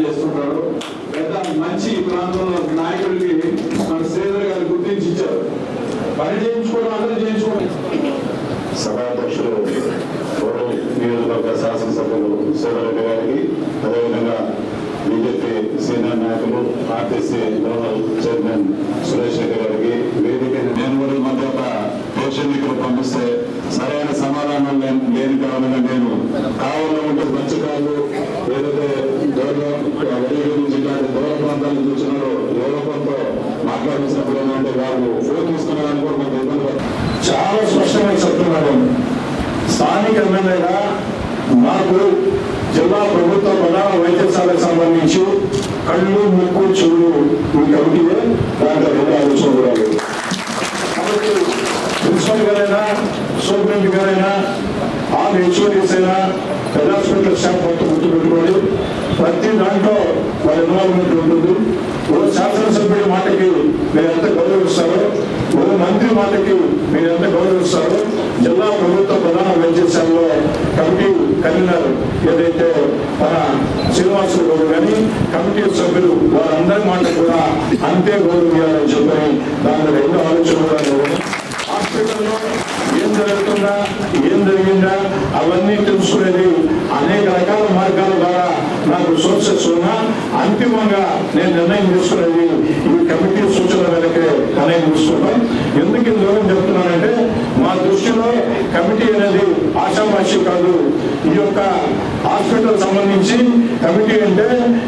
చేస్తుంటాడు పెద్ద మంచి ప్రాంతంలో నాయకుడికి మన శ్రీధర్ గారు గుర్తించి ఇచ్చారు పని చేయించుకోవడం అందరూ చేయించుకోవడం సభాధ్యక్షులు గౌరవ నియోజకవర్గ శాసనసభ్యులు శివరెడ్డి గారికి అదేవిధంగా బీజేపీ సీనియర్ నాయకులు RTC general chairman Suresh Reddy గారికి వేదిక నేను కూడా మధ్య ఒక పేషెంట్ ఇక్కడ పంపిస్తే దూర ప్రాంతాల నుంచి మాట్లాడించినప్పుడు ఏంటంటే వాళ్ళు ఫోన్ కూడా కొంత ఇబ్బంది చాలా స్పష్టంగా చెప్తున్నాను స్థానిక ఎమ్మెల్యేగా మాకు జిల్లా ప్రభుత్వ ప్రధాన వైద్యశాలకు సంబంధించి కళ్ళు ముక్కు చెవులు ఈ కమిటీయే దాంట్లో రెండు కూడా కాబట్టి ప్రిన్సిపల్ గారైనా సూపరింట్ గారైనా ఆల్ హెచ్ఓడీస్ అయినా పెద్ద హాస్పిటల్ స్టాఫ్ మొత్తం గుర్తుపెట్టుకోండి. ప్రతి దాంట్లో వాళ్ళ ఇన్వాల్వ్మెంట్ ఉంటుంది. ఓ శాసనసభ్యుడి మాటకి మీరు ఎంత గౌరవిస్తారో ఓ మంత్రి మాటకి మీరు ఎంత గౌరవిస్తారో జిల్లా ప్రభుత్వ ప్రధాన వైద్యశాలలో కమిటీ కన్వీనర్ ఏదైతే మన శ్రీనివాసులు గౌరవ కానీ కమిటీ సభ్యులు వారందరి మాట కూడా అంతే గౌరవించాలని చెప్పని దాని రెండు ఆలోచనలు హాస్పిటల్లో ఏం జరుగుతుందా ఏం జరిగిందా అవన్నీ తెలుసుకునేది అనేక రకాల మార్గాల ద్వారా నాకు సోర్సెస్ ఉన్నా అంతిమంగా నేను నిర్ణయం తీసుకునేది ఈ కమిటీ సూచన మేరకే నిర్ణయం తీసుకుంటాం ఎందుకు ఈ దూరం చెప్తున్నానంటే మా దృష్టిలో కమిటీ అనేది ఆశామాషి కాదు. ఈ యొక్క హాస్పిటల్ సంబంధించి కమిటీ అంటే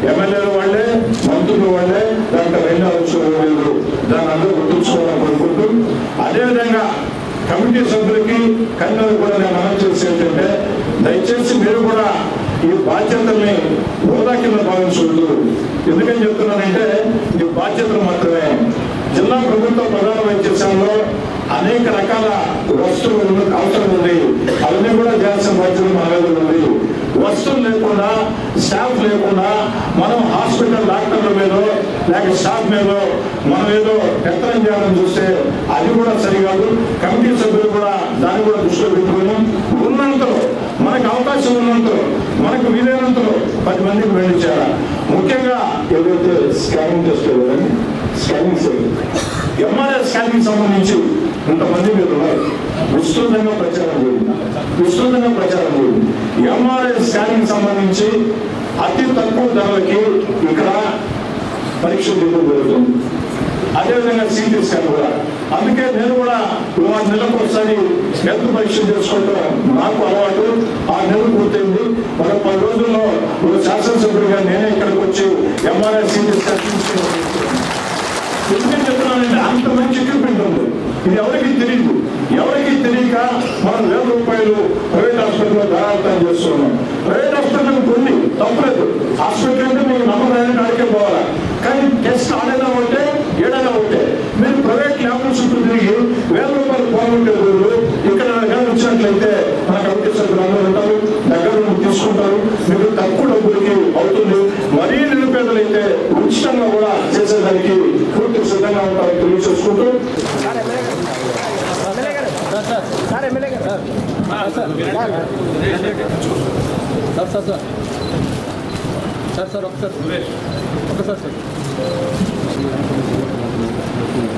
ఎమ్మెల్యేల వాళ్ళే మంత్రులు వాళ్ళే దాంట్లో రెండు ఆలోచనలు లేదు దాన్ని అందరూ గుర్తుంచుకోవాలని కోరుకుంటూ అదేవిధంగా కమిటీ సభ్యులకి కన్నులు కూడా నేను మనం చేసి ఏంటంటే దయచేసి మీరు కూడా ఈ బాధ్యతల్ని హోదా కింద భావించవద్దు ఎందుకని చెప్తున్నానంటే ఈ బాధ్యతలు మాత్రమే. జిల్లా ప్రభుత్వ ప్రధాన వైద్యశాలలో అనేక రకాల వస్తువులు అవసరం ఉంది. అవన్నీ కూడా చేయాల్సిన బాధ్యత మన మీద ఉంది. వస్తువులు లేకుండా స్టాఫ్ లేకుండా మనం హాస్పిటల్ డాక్టర్ల మీద లేక స్టాఫ్ మీద మనం ఏదో ఎత్తనం చేయాలని చూస్తే అది కూడా సరికాదు కమిటీ సభ్యులు కూడా దాన్ని కూడా దృష్టిలో పెట్టుకుని ఉన్నంతలో మనకు అవకాశం ఉన్నంతలో మనకు వీలైనంతలో పది మందికి వెళ్ళించారా ముఖ్యంగా ఏదైతే స్కానింగ్ టెస్ట్ లేదండి స్కానింగ్ సెల్ ఎంఆర్ఐ స్కానింగ్ సంబంధించి కొంతమంది మీరు విస్తృతంగా ప్రచారం జరిగింది విస్తృతంగా ప్రచారం జరిగింది ఎంఆర్ఐ స్కానింగ్ సంబంధించి అతి తక్కువ ధరలకి ఇక్కడ పరీక్ష జరుగుతుంది అదేవిధంగా సిటీ స్కాన్ కూడా. అందుకే నేను కూడా ఆ నెలకు ఒకసారి హెల్త్ పరీక్ష చేసుకోవడం నాకు అలవాటు. ఆ నెల పూర్తయింది. ఒక పది రోజుల్లో ఒక శాసనసభ్యుడిగా నేనే ఇక్కడికి వచ్చి ఎంఆర్ఐ సిటీ స్కాన్ తీసుకుని ఎందుకని చెప్తున్నానంటే అంత మంచి ఎక్విప్మెంట్ ఉంది. ఇది ఎవరికి తెలియదు ఎవరికి తెలియక మనం వేల రూపాయలు ప్రైవేట్ హాస్పిటల్లో ధరార్థం చేస్తున్నాం. ప్రైవేట్ హాస్పిటల్ కొన్ని తప్పలేదు. హాస్పిటల్ అంటే మీకు నమ్మకం అడిగే పోవాలా కానీ టెస్ట్ ఆడైనా ఉంటే ఏడైనా ఉంటే మీరు ప్రైవేట్ ల్యాబ్ల చుట్టూ తిరిగి వేల రూపాయలు పోగొట్టే బదులు ఇక్కడ కానీ వచ్చినట్లయితే మన కమిటీ సభ్యులు అందరూ ఉంటారు దగ్గర నుండి తీసుకుంటారు మీరు తక్కువ డబ్బులకి అవుతుంది. మరీ నిరుపేదలైతే ఉచితంగా కూడా చేసేదానికి పూర్తి సిద్ధంగా ఉంటారని తెలియచేసుకుంటూ sir sir sir. Sir sir ఒకసారి ఒకసారి sir.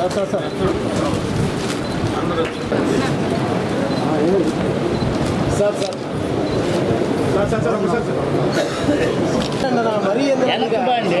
Sir sir sir sir sir sir sir sir ఒకసారి సార్ మరీ వెనకబండి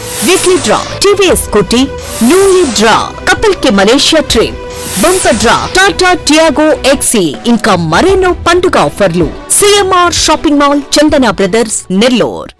weekly draw TVS Scooty newly draw కపుల్కి Malaysia trip bumper draw Tata Tiago XE ఇంకా మరెన్నో పండుగ ఆఫర్లు. CMR shopping mall Chandana brothers Nellore